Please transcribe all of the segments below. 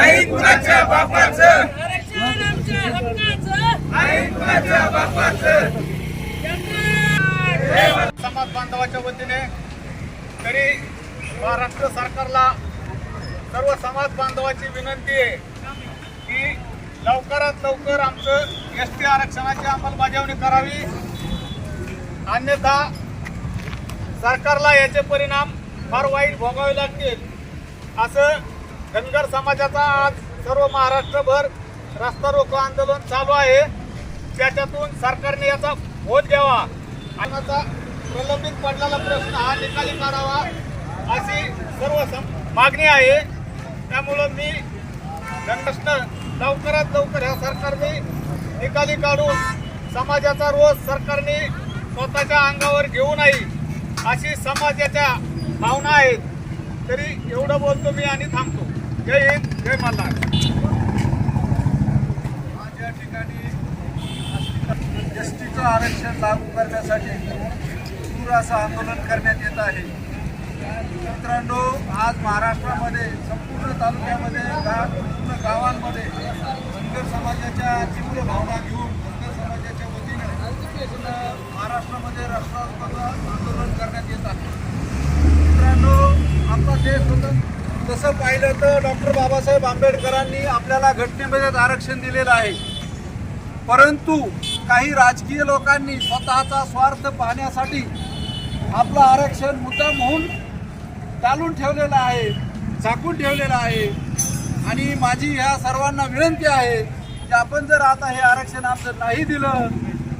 कुणाच्या बापाचं. आई कुणाच्या बापाचं. जनता समाज बांधवाच्या वतीने तरी महाराष्ट्र सरकारला सर्व समाज बांधवाची विनंती आहे की लवकरात लवकर आमचं एस टी आरक्षणाची अंमलबजावणी करावी. अन्यथा सरकारला याचे परिणाम फार वाईट भोगावे लागतील असं धनगर समाजाचा आज सर्व महाराष्ट्रभर रस्ता रोको आंदोलन चालू आहे. त्याच्यातून सरकारने याचा बोध घ्यावा. आणि आता प्रलंबित पडलेला प्रश्न हा निकाली काढावा अशी सर्व सम- मागणी आहे. त्यामुळं मी धनप्रश्न लवकरात लवकर ह्या सरकारने निकाली काढून समाजाचा रोज सरकारने स्वतःच्या अंगावर घेऊ नये अशी समाजाच्या भावना आहेत. तरी एवढं बोलतो मी आणि थांबतो. जय हिंद जय मल्हार आज या ठिकाणी एस टीचं आरक्षण लागू करण्यासाठी दूर असं आंदोलन करण्यात येत आहे. मित्रांनो आज महाराष्ट्रामध्ये संपूर्ण तालुक्यामध्ये गा पूर्ण गावांमध्ये धनगर समाजाच्या तीव्र भावना घेऊन धनगर समाजाच्या वतीने महाराष्ट्रामध्ये राष्ट्रवादाचं आंदोलन करण्यात येत आहे. मित्रांनो आपला देश स्वतंत्र तसं पाहिलं तर डॉक्टर बाबासाहेब आंबेडकरांनी आपल्याला घटनेमध्येच आरक्षण दिलेलं आहे. परंतु काही राजकीय लोकांनी स्वतःचा स्वार्थ पाहण्यासाठी आपलं आरक्षण मुद्दाम होऊन टालून ठेवलेलं आहे झाकून ठेवलेलं आहे. आणि माझी ह्या सर्वांना विनंती आहे की आपण जर आता हे आरक्षण आमचं नाही दिलं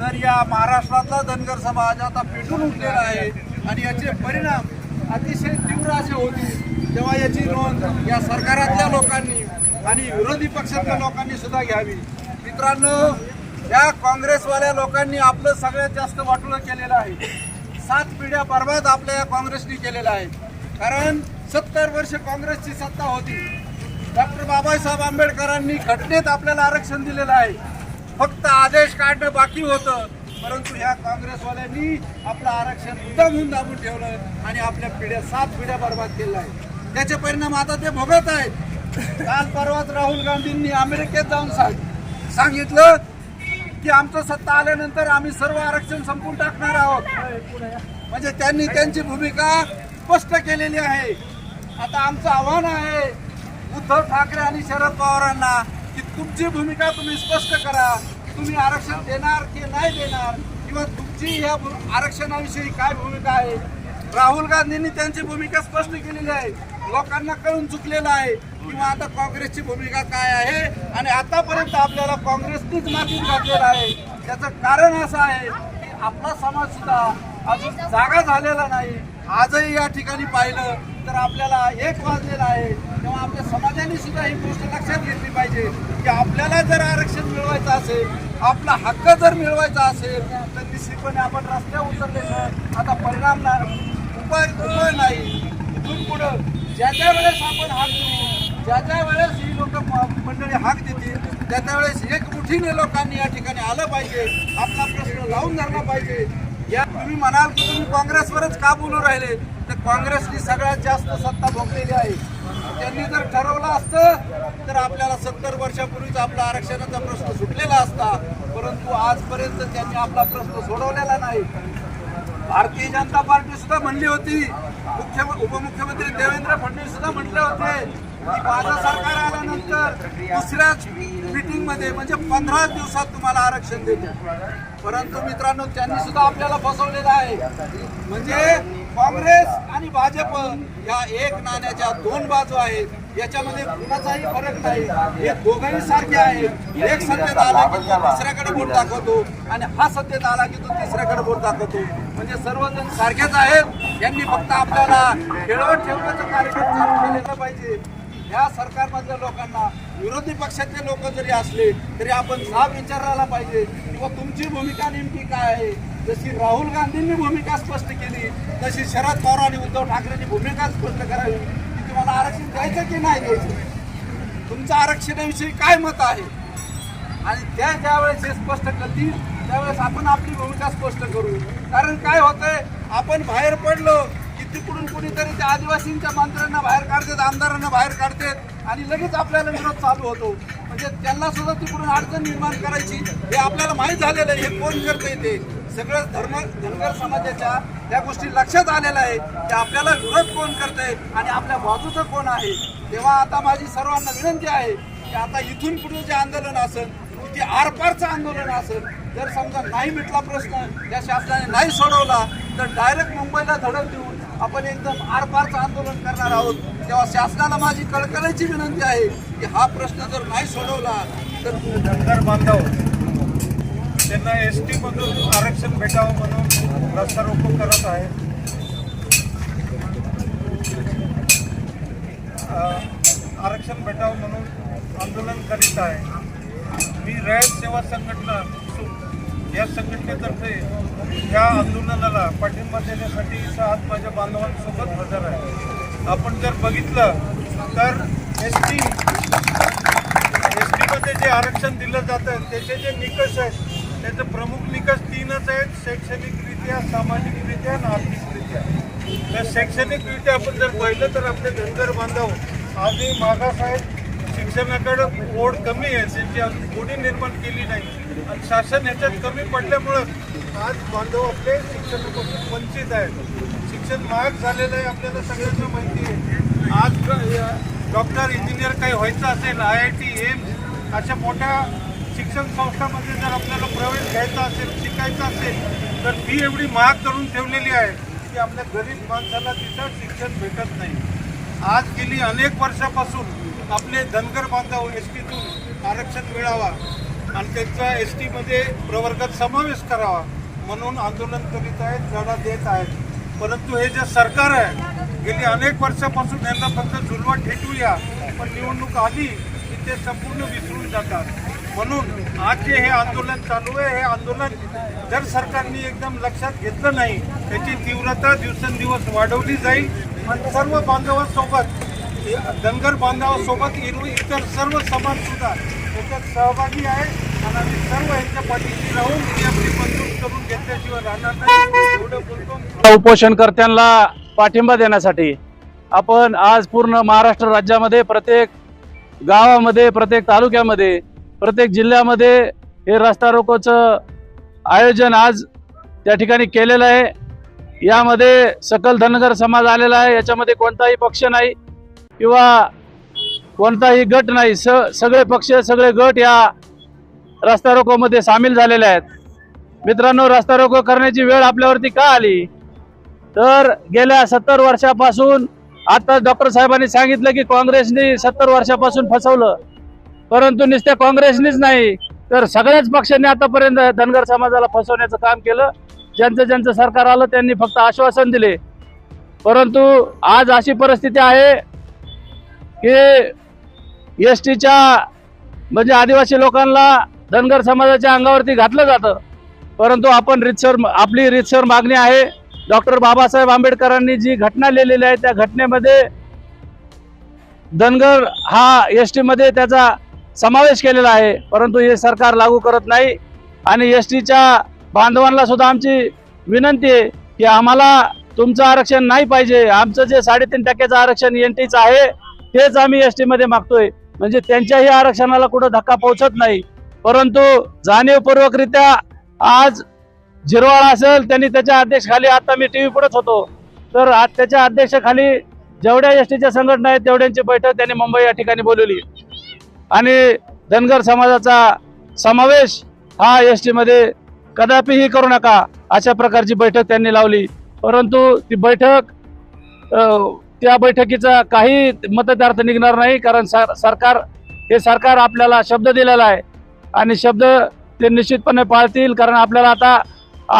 तर या महाराष्ट्रातला धनगर समाज आता पेटून उठलेला आहे. आणि याचे परिणाम अतिशय तीव्र असे होती. तेव्हा याची नोंद या सरकारातल्या लोकांनी आणि विरोधी पक्षातल्या लोकांनी सुद्धा घ्यावी. मित्रांनो या काँग्रेसवाल्या लोकांनी आपलं सगळ्यात जास्त वाटोळं केलेलं आहे. सात पिढ्या बर्बाद आपल्या या काँग्रेसने केलेल्या आहे कारण सत्तर वर्ष काँग्रेसची सत्ता होती. डॉक्टर बाबासाहेब आंबेडकरांनी घटनेत आपल्याला आरक्षण दिलेलं आहे. फक्त आदेश काढणं बाकी होतं. परंतु ह्या काँग्रेसवाल्यांनी आपलं आरक्षण मुद्दामून दाबून ठेवलं आणि आपल्या पिढ्या सात पिढ्या बर्बाद केल्या आहे त्याचे परिणाम आता ते भोगत आहेत. काल परवाच राहुल गांधींनी अमेरिकेत जाऊन सांग सांगितलं की आमचं सत्ता आल्यानंतर आम्ही सर्व आरक्षण संपून टाकणार आहोत. म्हणजे त्यांनी त्यांची भूमिका स्पष्ट केलेली आहे. आता आमचं आव्हान आहे उद्धव ठाकरे आणि शरद पवारांना की तुमची भूमिका तुम्ही स्पष्ट करा. तुम्ही आरक्षण देणार की नाही देणार? किंवा तुमची या आरक्षणाविषयी काय भूमिका आहे? राहुल गांधींनी त्यांची भूमिका स्पष्ट केलेली आहे. लोकांना कळून चुकलेलं आहे. किंवा आता काँग्रेसची भूमिका काय आहे? आणि आतापर्यंत आपल्याला काँग्रेसनीच मातीत घातलेलं आहे. त्याचं कारण असं आहे की आपला समाज सुद्धा अजून जागा झालेला नाही. आजही या ठिकाणी पाहिलं तर आपल्याला एक वाजलेला आहे. तेव्हा आपल्या समाजाने सुद्धा ही गोष्ट लक्षात घेतली पाहिजे की आपल्याला जर आरक्षण मिळवायचं असेल आपला हक्क जर मिळवायचा असेल तर निश्चितपणे आपण रस्त्यावर उतरले आता परिणाम ना उपाय उपाय नाही. इथून पुढं ज्या ज्या वेळेस आपण हाक देऊ ज्या ज्या वेळेस ही लोक मंडळी हाक देतील त्या त्यावेळेस एकमुठीने लोकांनी या ठिकाणी आलं पाहिजे आपला प्रश्न लावून धरला पाहिजे. या तुम्ही म्हणाल की तुम्ही काँग्रेसवरच का बोलू राहिले तर काँग्रेसनी सगळ्यात जास्त सत्ता भोगलेली आहे. त्यांनी जर ठरवलं असतं तर आपल्याला सत्तर वर्षापूर्वीच आपला आरक्षणाचा प्रश्न सुटलेला असता. परंतु आजपर्यंत त्यांनी आपला प्रश्न सोडवलेला नाही. भारतीय जनता पार्टी सुद्धा म्हणली होती मुख्य उपमुख्यमंत्री देवेंद्र फडणवीस सुद्धा म्हटले होते की माझं सरकार आल्यानंतर दुसऱ्याच मिटिंगमध्ये म्हणजे पंधरा दिवसात तुम्हाला आरक्षण देते परंतु मित्रांनो त्यांनी सुद्धा आपल्याला फसवलेलं आहे. म्हणजे काँग्रेस आणि भाजप या एक नाण्याच्या दोन बाजू आहेत. याच्यामध्ये कुणाचाही फरक नाही. हे दोघंही सारखे आहेत. एक सत्तेत आला की तो दुसऱ्याकडे बोट दाखवतो आणि हा सत्तेत आला की तो तिसऱ्याकडे बोट दाखवतो. म्हणजे सर्वजण सारखेच आहेत. यांनी फक्त आपल्याला खेळवत ठेवण्याचं कार्यक्रम चालू केलेलं पाहिजे. या सरकारमधल्या लोकांना विरोधी पक्षाचे लोक जरी असले तरी आपण साफ विचारायला पाहिजे. किंवा तुमची भूमिका नेमकी काय आहे? जशी राहुल गांधींनी भूमिका स्पष्ट केली तशी शरद पवार आणि उद्धव ठाकरेंनी भूमिका स्पष्ट करावी की तुम्हाला आरक्षण द्यायचं की नाही द्यायचं? तुमचं आरक्षणाविषयी काय मत आहे? आणि त्या ज्यावेळेस हे स्पष्ट करतील त्यावेळेस आपण आपली भूमिका स्पष्ट करू. कारण काय होतंय आपण बाहेर पडलो की तिकडून कुणीतरी त्या आदिवासींच्या मंत्र्यांना बाहेर काढतात आमदारांना बाहेर काढतात आणि लगेच आपल्याला विरोध चालू होतो. म्हणजे त्यांना सुद्धा तिकडून अडचण निर्माण करायची हे आपल्याला माहीत झालेलं आहे हे कोण करतंय ते? सगळं धर्म धनगर समाजाच्या या गोष्टी लक्षात आलेल्या आहे की आपल्याला विरोध कोण करतंय आणि आपल्या बाजूचं कोण आहे? तेव्हा आता माझी सर्वांना विनंती आहे की आता इथून पुढे जे आंदोलन असेल ते आरपारचं आंदोलन असेल जर समजा नाही मिटला प्रश्न या शासनाने नाही सोडवला तर डायरेक्ट मुंबईला धडक देऊन आपण एकदम आरपारचं आंदोलन करणार आहोत. तेव्हा शासनाला माझी कळकळीची विनंती आहे की हा प्रश्न जर नाही सोडवला तर धनगर बांधव त्यांना एस टीमधून आरक्षण भेटावं म्हणून रस्ता रोको करत आहे. आरक्षण भेटावं म्हणून आंदोलन करीत आहे. मी रयत सेवा संघटना या संघटनेतर्फे या आंदोलनाला पाठिंबा देण्यासाठी इथं आज माझ्या बांधवांसोबत हजर आहे. आपण जर बघितलं तर एस टी एस टीमध्ये जे आरक्षण दिलं जातं त्याचे जे निकष आहेत त्याचे प्रमुख निकष तीनच आहेत. शैक्षणिकरित्या सामाजिकरित्या आणि आर्थिकरित्या. तर शैक्षणिकरित्या आपण जर पाहिलं तर आपले धनगर बांधव आजही मागास आहेत. शिक्षणाकडं ओढ कमी आहे. त्यांची अजून गोडी निर्माण केली नाही. आणि शासन ह्याच्यात कमी पडल्यामुळं आज बांधव आपले शिक्षणापासून वंचित आहेत. शिक्षण महाग झालेलं आहे आपल्याला सगळ्यांना माहिती आहे. आज डॉक्टर इंजिनियर काही व्हायचं असेल आय आय टी एम्स अशा मोठ्या शिक्षण संस्थांमध्ये जर आपल्याला प्रवेश घ्यायचा असेल शिकायचा असेल तर फी एवढी महाग करून ठेवलेली आहे की आपल्या गरीब माणसाला तिथं शिक्षण भेटत नाही. आज गेली अनेक वर्षापासून आपले धनगर बांधव एस टीतून आरक्षण मिळावा आणि त्यांचा एस टीमध्ये प्रवर्गात समावेश करावा म्हणून आंदोलन करीत आहेत लढा देत आहेत. परंतु हे जे सरकार आहे गेली अनेक वर्षापासून यांना फक्त झुलवा ठेटूया पण निवडणूक आली की ते संपूर्ण विसरून जातात. म्हणून आज जे हे आंदोलन चालू आहे हे आंदोलन जर सरकारने एकदम लक्षात घेतलं नाही त्याची तीव्रता दिवसेंदिवस वाढवली जाईल. आणि सर्व बांधवांसोबत धनगर बांधवासोबत इतर सर्व समाजसुद्धा त्याच्यात सहभागी आहे. आणि आम्ही सर्व यांच्या पाठीशी राहून आपली मंजूर करून घेतल्याशिवाय राहणार नाही. एवढं बोलतो उपोषणकर्त्यांना पाठिंबा देण्यासाठी आपण आज पूर्ण महाराष्ट्र राज्यामध्ये प्रत्येक गावामध्ये प्रत्येक तालुक्यामध्ये प्रत्येक जिल्ह्यामध्ये हे रस्ता रोकोचं आयोजन आज त्या ठिकाणी केलेलं आहे. यामध्ये सकल धनगर समाज आलेला आहे. याच्यामध्ये कोणताही पक्ष नाही किंवा कोणताही गट नाही. स सगळे पक्ष सगळे गट या रस्ता रोकोमध्ये सामील झालेले आहेत. मित्रांनो रस्ता रोको करण्याची वेळ आपल्यावरती का आली? तर गेल्या सत्तर वर्षापासून आता डॉक्टर साहेबांनी सांगितलं की काँग्रेसने सत्तर वर्षापासून फसवलं. परंतु नुसत्या काँग्रेसनीच नाही तर सगळ्याच पक्षांनी आतापर्यंत धनगर समाजाला फसवण्याचं काम केलं. ज्यांचं ज्यांचं सरकार आलं त्यांनी फक्त आश्वासन दिले. परंतु आज अशी परिस्थिती आहे की एस टीच्या म्हणजे आदिवासी लोकांना धनगर समाजाच्या अंगावरती घातलं जातं. परंतु आपण रितसर आपली रितसर मागणी आहे. डॉक्टर बाबासाहेब आंबेडकरांनी जी घटना लिहिलेली आहे त्या घटनेमध्ये धनगर हा एस टीमध्ये त्याचा समावेश केलेला आहे. परंतु हे सरकार लागू करत नाही. आणि एस टीच्या बांधवांना सुद्धा आमची विनंती आहे की आम्हाला तुमचं आरक्षण नाही पाहिजे. आमचं जे साडेतीन टक्क्याचं आरक्षण एन टीचं आहे तेच आम्ही एस टीमध्ये मागतोय. म्हणजे त्यांच्याही आरक्षणाला कुठं धक्का पोहोचत नाही. परंतु जाणीवपूर्वकरित्या आज झिरवाळ असेल त्यांनी त्याच्या अध्यक्षखाली आता मी टी व्ही पुढेच होतो. तर आज त्याच्या अध्यक्षाखाली जेवढ्या एस टीच्या संघटना आहेत तेवढ्यांची बैठक त्यांनी मुंबई या ठिकाणी बोलवली. आणि धनगर समाजाचा समावेश हा एस टीमध्ये कदापिही करू नका अशा प्रकारची बैठक त्यांनी लावली. परंतु ती बैठक त्या बैठकीचा काही मतदार्थ निघणार नाही कारण सर सरकार हे सरकार आपल्याला शब्द दिलेला आहे आणि शब्द ते निश्चितपणे पाळतील कारण आपल्याला आता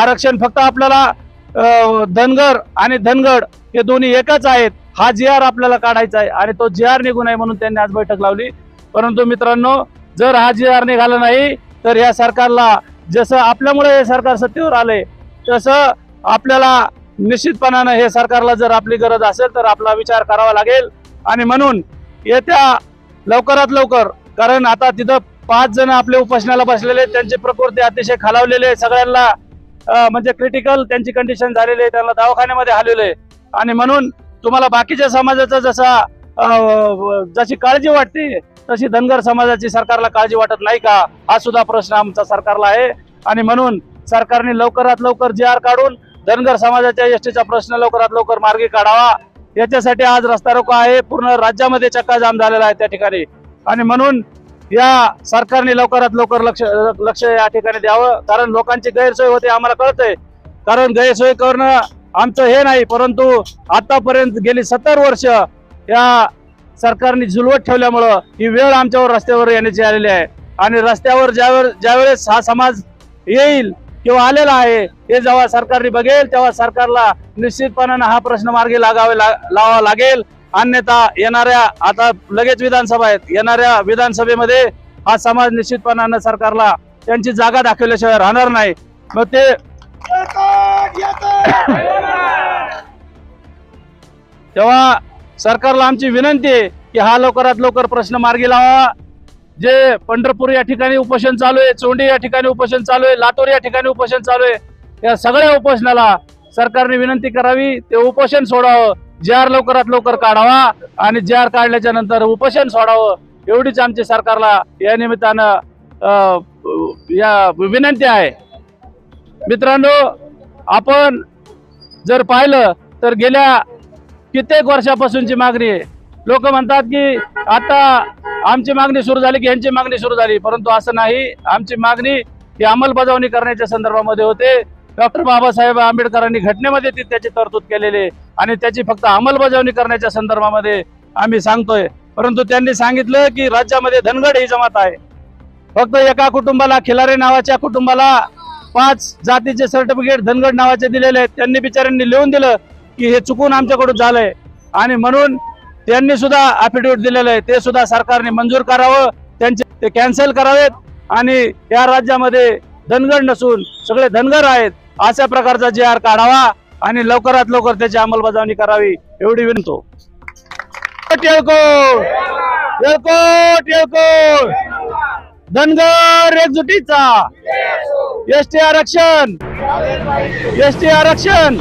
आरक्षण फक्त आपल्याला धनगर आणि धनगड हे दोन्ही एकच आहेत. हा जी आर आपल्याला काढायचा आहे आणि तो जी आर निघू नये म्हणून त्यांनी आज बैठक लावली. परंतु मित्रांनो जर हा जी आर निघाला नाही तर या सरकारला जसं आपल्यामुळे हे सरकार सत्तेवर आले तसं आपल्याला निश्चितपणानं हे सरकारला जर आपली गरज असेल तर आपला विचार करावा लागेल. आणि म्हणून येत्या लवकरात लवकर कारण आता तिथं पाच जण आपले उपोषणाला बसलेले आहेत, त्यांची प्रकृती अतिशय खालावलेले आहे सगळ्यांना म्हणजे क्रिटिकल त्यांची कंडिशन झालेली आहे त्यांना दवाखान्यामध्ये हलवले आणि म्हणून तुम्हाला बाकीच्या समाजाचा जसा जशी काळजी वाटते तशी धनगर समाजाची सरकारला काळजी वाटत नाही का? हा सुद्धा प्रश्न आमचा सरकारला आहे. आणि म्हणून सरकारने लवकरात लवकर जी आर काढून धनगर समाजाच्या एसटीचा प्रश्न लवकरात लवकर मार्गी काढावा. याच्यासाठी आज रस्ता रोको आहे. पूर्ण राज्यामध्ये चक्काजाम झालेला आहे त्या ठिकाणी. आणि म्हणून या सरकारने लवकरात लवकर लक्ष लक्ष या ठिकाणी द्यावं. कारण लोकांची गैरसोय होते आम्हाला कळतंय. कारण गैरसोय करणं आमचं हे नाही परंतु आतापर्यंत गेली सत्तर वर्ष या सरकारने झुलवत ठेवल्यामुळं ही वेळ आमच्यावर रस्त्यावर येण्याची आलेली आहे. आणि रस्त्यावर ज्यावेळेस ज्यावेळेस हा समाज येईल किंवा आलेला आहे हे जेव्हा सरकारने बघेल तेव्हा सरकारला निश्चितपणानं हा प्रश्न मार्गी लागावे ला- लावावा लागेल. अन्यथा येणाऱ्या आता लगेच विधानसभा आहेत. येणाऱ्या विधानसभेमध्ये हा समाज निश्चितपणानं सरकारला त्यांची जागा दाखवल्याशिवाय राहणार नाही. मग ते तेव्हा सरकारला आमची विनंती आहे की हा लवकरात लवकर प्रश्न मार्गी लावा. जे पंढरपूर या ठिकाणी उपोषण चालू आहे चोंडी या ठिकाणी उपोषण चालू आहे लातूर या ठिकाणी उपोषण चालू आहे या सगळ्या उपोषणाला सरकारने विनंती करावी. ते उपोषण सोडावं जे आर लवकरात लवकर काढावा आणि जे आर काढल्याच्या नंतर उपोषण सोडावं एवढीच आमची सरकारला या निमित्तानं या विनंती आहे. मित्रांनो आपण जर पाहिलं तर गेल्या कित्येक वर्षापासूनची मागणी आहे. लोक म्हणतात की आता आमची मागणी सुरू झाली की यांची मागणी सुरू झाली. परंतु असं नाही. आमची मागणी ही अंमलबजावणी करण्याच्या संदर्भामध्ये होते. डॉक्टर बाबासाहेब आंबेडकरांनी घटनेमध्ये ती त्याची तरतूद केलेली आणि त्याची फक्त अंमलबजावणी करण्याच्या संदर्भामध्ये आम्ही सांगतोय. परंतु त्यांनी सांगितलं की राज्यामध्ये धनगड ही जमात आहे. फक्त एका कुटुंबाला खिलारे नावाच्या कुटुंबाला पाच जातीचे सर्टिफिकेट धनगड नावाचे दिलेले आहेत. त्यांनी बिचाऱ्यांनी लिहून दिलं. की हे चुकून आमच्याकडून झालंय. आणि म्हणून त्यांनी सुद्धा अफिडेविट दिलेलं आहे. ते सुद्धा सरकारने मंजूर करावं. त्यांचे ते कॅन्सल करावेत. आणि या राज्यामध्ये धनगर नसून सगळे धनगर आहेत. अशा प्रकारचा जे आर काढावा आणि लवकरात लवकर त्याची अंमलबजावणी करावी एवढी विनंतो. धनगर एकजुटीचा. एसटी आरक्षण. एसटी आरक्षण.